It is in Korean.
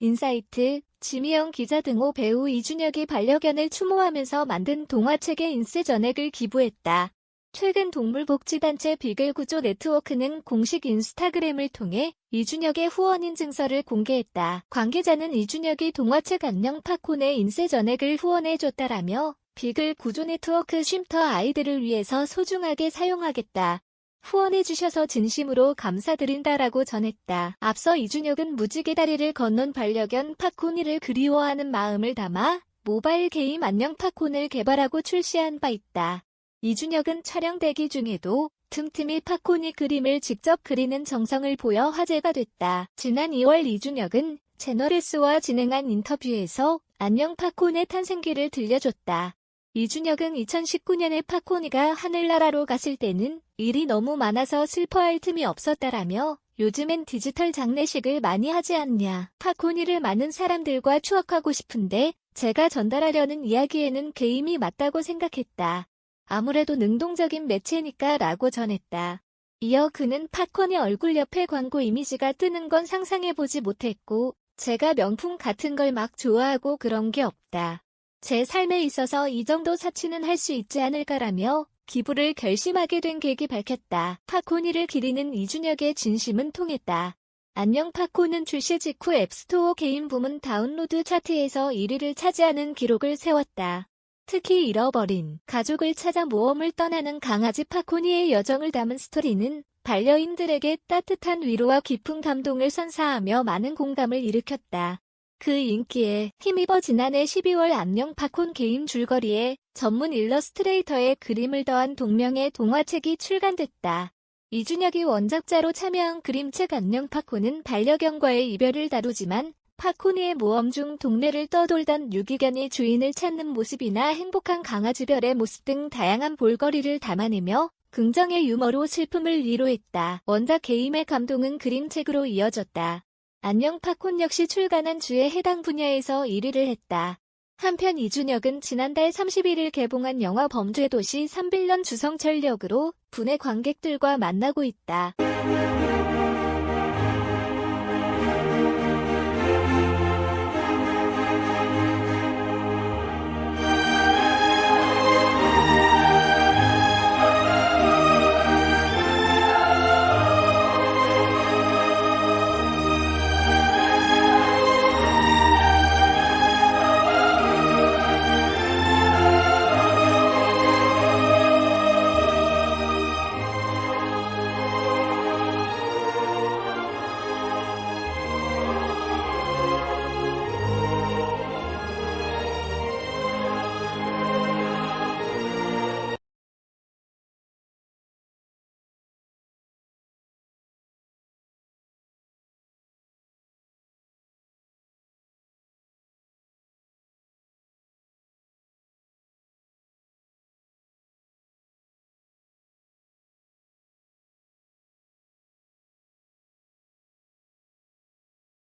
인사이트, 지미영 기자 등호 배우 이준혁이 반려견을 추모하면서 만든 동화책에 인쇄 전액을 기부했다. 최근 동물복지단체 비글구조 네트워크는 공식 인스타그램을 통해 이준혁의 후원 인 증서를 공개했다. 관계자는 이준혁이 동화책 안녕 팝콘에 인쇄 전액을 후원해줬다라며 비글 구조 네트워크 쉼터 아이들을 위해서 소중하게 사용하겠다. 후원해주셔서 진심으로 감사드린다라고 전했다. 앞서 이준혁은 무지개 다리를 건넌 반려견 팝콘이를 그리워하는 마음을 담아 모바일 게임 안녕 팝콘을 개발하고 출시한 바 있다. 이준혁은 촬영 대기 중에도 틈틈이 팝콘이 그림을 직접 그리는 정성을 보여 화제가 됐다. 지난 2월 이준혁은 채널S와 진행한 인터뷰에서 안녕 팝콘의 탄생기를 들려줬다. 이준혁은 2019년에 팝콘이가 하늘나라로 갔을 때는 일이 너무 많아서 슬퍼할 틈이 없었다라며 요즘엔 디지털 장례식을 많이 하지 않냐. 팝콘이를 많은 사람들과 추억하고 싶은데 제가 전달하려는 이야기에는 게임이 맞다고 생각했다. 아무래도 능동적인 매체니까 라고 전했다. 이어 그는 팝콘이 얼굴 옆에 광고 이미지가 뜨는 건 상상해보지 못했고 제가 명품 같은 걸 막 좋아하고 그런 게 없다. 제 삶에 있어서 이 정도 사치는 할 수 있지 않을까라며 기부를 결심하게 된 계기 밝혔다. 팝콘이를 기리는 이준혁의 진심은 통했다. 안녕 팝콘은 출시 직후 앱스토어 개인 부문 다운로드 차트에서 1위를 차지하는 기록을 세웠다. 특히 잃어버린 가족을 찾아 모험을 떠나는 강아지 팝콘이의 여정을 담은 스토리는 반려인들에게 따뜻한 위로와 깊은 감동을 선사하며 많은 공감을 일으켰다. 그 인기에 힘입어 지난해 12월 안녕 팝콘 게임 줄거리에 전문 일러스트레이터의 그림을 더한 동명의 동화책이 출간됐다. 이준혁이 원작자로 참여한 그림책 안녕 팝콘은 반려견과의 이별을 다루지만 팝콘이의 모험 중 동네를 떠돌던 유기견이 주인을 찾는 모습이나 행복한 강아지별의 모습 등 다양한 볼거리를 담아내며 긍정의 유머로 슬픔을 위로했다. 원작 게임의 감동은 그림책으로 이어졌다. 안녕 팝콘 역시 출간한 주에 해당 분야에서 1위를 했다. 한편 이준혁은 지난달 31일 개봉한 영화 범죄도시 3빌런 주성철 역으로 분의 관객들과 만나고 있다.